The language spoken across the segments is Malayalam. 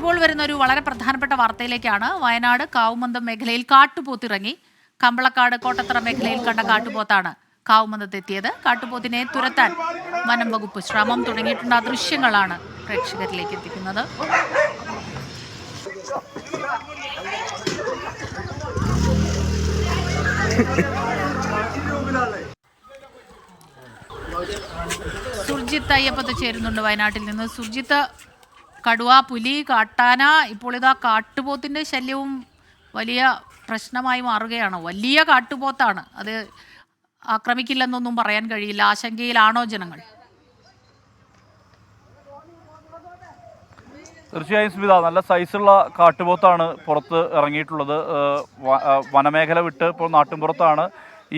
ഇപ്പോൾ വരുന്ന ഒരു വളരെ പ്രധാനപ്പെട്ട വാർത്തയിലേക്കാണ്. വയനാട് കാവുമന്തം മേഖലയിൽ കാട്ടുപോത്തിറങ്ങി. കമ്പളക്കാട് കോട്ടത്തറ മേഖലയിൽ കണ്ട കാട്ടുപോത്താണ് കാവുമന്തത്തെത്തിയത് കാട്ടുപോത്തിനെ തുരത്താൻ വനം വകുപ്പ് ശ്രമം തുടങ്ങിയിട്ടുണ്ട് ദൃശ്യങ്ങളാണ് പ്രേക്ഷകരിലേക്ക് എത്തിക്കുന്നത്. സുർജിത്ത് അയ്യപ്പത്ത് ചേരുന്നുണ്ട് വയനാട്ടിൽ നിന്ന്. സുർജിത്ത് കടുവ പുലി കാട്ടാന ഇപ്പോൾ ഇതാ കാട്ടുപോത്തിന്റെ ശല്യവും വലിയ പ്രശ്നമായി മാറുകയാണ്. വലിയ കാട്ടുപോത്താണ്. അത് ആക്രമിക്കില്ലെന്നൊന്നും പറയാൻ കഴിയില്ല. ആശങ്കയിലാണോ ജനങ്ങൾ? തീർച്ചയായും സ്മിത നല്ല സൈസുള്ള കാട്ടുപോത്താണ് പുറത്ത് ഇറങ്ങിയിട്ടുള്ളത്. വനമേഖല വിട്ട് ഇപ്പോൾ നാട്ടിൻപുറത്താണ്.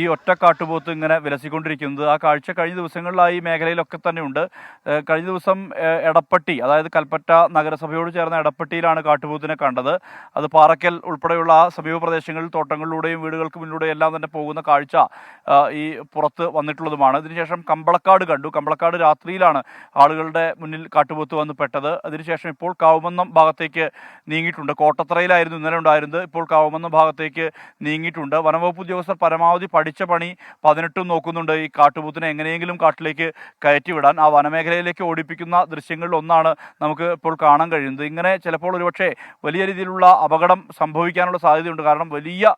ഈ ഒറ്റ കാട്ടുപോത്ത് ഇങ്ങനെ വിലസിക്കൊണ്ടിരിക്കുന്നത്. ആ കാഴ്ച കഴിഞ്ഞ ദിവസങ്ങളിലായി മേഖലയിലൊക്കെ തന്നെയുണ്ട്. കഴിഞ്ഞ ദിവസം എടപ്പട്ടി അതായത് കൽപ്പറ്റ നഗരസഭയോട് ചേർന്ന എടപ്പട്ടിയിലാണ് കാട്ടുപോത്തിനെ കണ്ടത്. അത് പാറക്കൽ ഉൾപ്പെടെയുള്ള ആ സമീപ പ്രദേശങ്ങളിൽ തോട്ടങ്ങളിലൂടെയും വീടുകൾക്ക് മുന്നിലൂടെയും എല്ലാം തന്നെ പോകുന്ന കാഴ്ച ഈ പുറത്ത് വന്നിട്ടുള്ളതുമാണ്. ഇതിനുശേഷം കമ്പളക്കാട് കണ്ടു. കമ്പളക്കാട് രാത്രിയിലാണ് ആളുകളുടെ മുന്നിൽ കാട്ടുപോത്ത് വന്ന് പെട്ടത്. അതിനുശേഷം ഇപ്പോൾ കാവുമന്നം ഭാഗത്തേക്ക് നീങ്ങിയിട്ടുണ്ട്. കോട്ടത്തറയിലായിരുന്നു ഇന്നലെ ഉണ്ടായിരുന്നത്. ഇപ്പോൾ കാവുമന്നം ഭാഗത്തേക്ക് നീങ്ങിയിട്ടുണ്ട്. വനംവകുപ്പ് ഉദ്യോഗസ്ഥർ പരമാവധി പഠിച്ച പണി പതിനെട്ടും നോക്കുന്നുണ്ട്. ഈ കാട്ടുപോത്തിനെ എങ്ങനെയെങ്കിലും കാട്ടിലേക്ക് കയറ്റിവിടാൻ ആ വനമേഖലയിലേക്ക് ഓടിപ്പിക്കുന്ന ദൃശ്യങ്ങളിൽ ഒന്നാണ് നമുക്ക് ഇപ്പോൾ കാണാൻ കഴിയുന്നത്. ഇങ്ങനെ ചിലപ്പോൾ ഒരുപക്ഷെ വലിയ രീതിയിലുള്ള അപകടം സംഭവിക്കാനുള്ള സാധ്യതയുണ്ട്. കാരണം വലിയ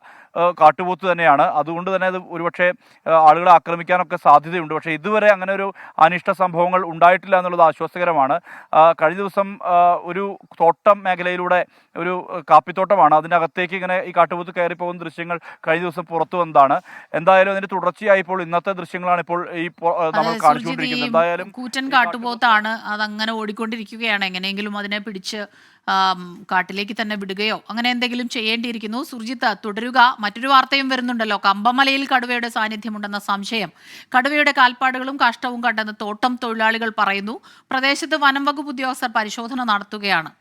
കാട്ടുപോത്ത് തന്നെയാണ്. അതുകൊണ്ട് തന്നെ അത് ഒരുപക്ഷെ ആളുകളെ ആക്രമിക്കാനൊക്കെ സാധ്യതയുണ്ട്. പക്ഷേ ഇതുവരെ അങ്ങനെ ഒരു അനിഷ്ട സംഭവങ്ങൾ ഉണ്ടായിട്ടില്ല എന്നുള്ളത് ആശ്വാസകരമാണ്. കഴിഞ്ഞ ദിവസം ഒരു തോട്ടം മേഖലയിലൂടെ ഒരു കാപ്പിത്തോട്ടമാണ്. അതിനകത്തേക്ക് ഇങ്ങനെ ഈ കാട്ടുപോത്ത് കയറി പോകുന്ന ദൃശ്യങ്ങൾ കഴിഞ്ഞ ദിവസം പുറത്തു വന്നതാണ്. എന്തായാലും അതിന്റെ തുടർച്ചയായി ഇപ്പോൾ ഇന്നത്തെ ദൃശ്യങ്ങളാണ് ഇപ്പോൾ ഈ നമ്മൾ കാണിച്ചുകൊണ്ടിരിക്കുന്നത്. എന്തായാലും കൂറ്റൻ കാട്ടുപോത്താണ് അതങ്ങനെ ഓടിക്കൊണ്ടിരിക്കുകയാണ്. എങ്ങനെയെങ്കിലും അതിനെ പിടിച്ച് കാട്ടിലേക്ക് തന്നെ വിടുകയോ അങ്ങനെ എന്തെങ്കിലും ചെയ്യേണ്ടിയിരിക്കുന്നു. സുർജിത്ത് തുടരുക. മറ്റൊരു വാർത്തയും വരുന്നുണ്ടല്ലോ. കമ്പമലയിൽ കടുവയുടെ സാന്നിധ്യമുണ്ടെന്ന സംശയം. കടുവയുടെ കാൽപ്പാടുകളും കാഷ്ടവും കണ്ടെന്ന് തോട്ടം തൊഴിലാളികൾ പറയുന്നു. പ്രദേശത്ത് വനം വകുപ്പ് ഉദ്യോഗസ്ഥർ പരിശോധന നടത്തുകയാണ്.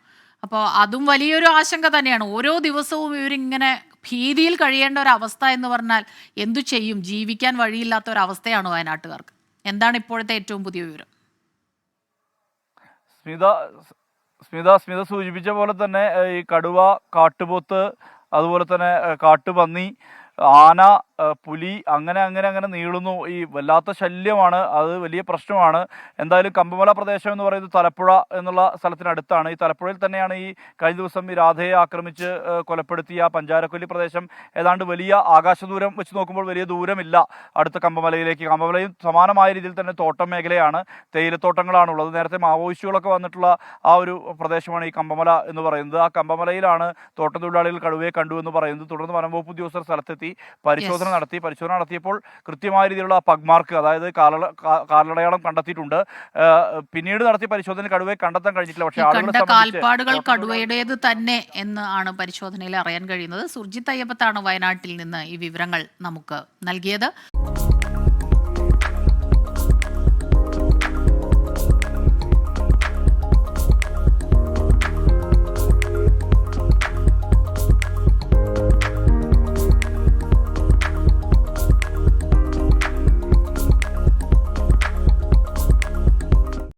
അപ്പോൾ അതും വലിയൊരു ആശങ്ക തന്നെയാണ്. ഓരോ ദിവസവും ഇവരിങ്ങനെ ഭീതിയിൽ കഴിയേണ്ട ഒരു അവസ്ഥ എന്ന് പറഞ്ഞാൽ എന്തു ചെയ്യും? ജീവിക്കാൻ വഴിയില്ലാത്ത ഒരു അവസ്ഥയാണ് വയനാട്ടുകാർക്ക്? എന്താണ് ഇപ്പോഴത്തെ ഏറ്റവും പുതിയ വിവരം? സ്മിത സ്മിത സ്മിത സൂചിപ്പിച്ച പോലെ തന്നെ ഈ കടുവ കാട്ടുപോത്ത് അതുപോലെ തന്നെ കാട്ടുപന്നി ആന പുലി അങ്ങനെ അങ്ങനെ അങ്ങനെ നീളുന്നു. ഈ വല്ലാത്ത ശല്യമാണ്. അത് വലിയ പ്രശ്നമാണ്. എന്തായാലും കമ്പമല പ്രദേശം എന്ന് പറയുന്നത് തലപ്പുഴ എന്നുള്ള സ്ഥലത്തിനടുത്താണ്. ഈ തലപ്പുഴയിൽ തന്നെയാണ് ഈ കഴിഞ്ഞ ദിവസം ഈ രാധയെ ആക്രമിച്ച് കൊലപ്പെടുത്തിയ പഞ്ചാരക്കൊല്ലി പ്രദേശം. ഏതാണ്ട് വലിയ ആകാശദൂരം വെച്ച് നോക്കുമ്പോൾ വലിയ ദൂരമില്ല. അടുത്ത കമ്പമലയിലേക്ക്. കമ്പമലയും സമാനമായ രീതിയിൽ തന്നെ തോട്ടം മേഖലയാണ്. തേയിലത്തോട്ടങ്ങളാണുള്ളത്. നേരത്തെ മാവോയിസ്റ്റുകളൊക്കെ വന്നിട്ടുള്ള ആ ഒരു പ്രദേശമാണ് ഈ കമ്പമല എന്ന് പറയുന്നത്. ആ കമ്പമലയിലാണ് തോട്ടം തൊഴിലാളികൾ കടുവയെ കണ്ടു എന്ന് പറയുന്നത്. തുടർന്ന് വനംവകുപ്പ് ഉദ്യോഗസ്ഥർ സ്ഥലത്തെത്തി. പരിശോധന നടത്തി. പരിശോധന നടത്തിയപ്പോൾ കൃത്യമായ രീതിയിലുള്ള പഗ്മാർക്ക് അതായത് കാലടയാളം കണ്ടെത്തിയിട്ടുണ്ട്. പിന്നീട് നടത്തിയ പരിശോധന കടുവയെ കണ്ടെത്താൻ കഴിഞ്ഞിട്ടില്ല. പക്ഷേ ആളുകളെ കാൽപ്പാടുകൾ കടുവയുടേത് തന്നെ എന്ന് ആണ് പരിശോധനയിൽ അറിയാൻ കഴിയുന്നത്. സുർജിത്ത് അയ്യപ്പത്താണ് വയനാട്ടിൽ നിന്ന് ഈ വിവരങ്ങൾ നമുക്ക് നൽകിയത്.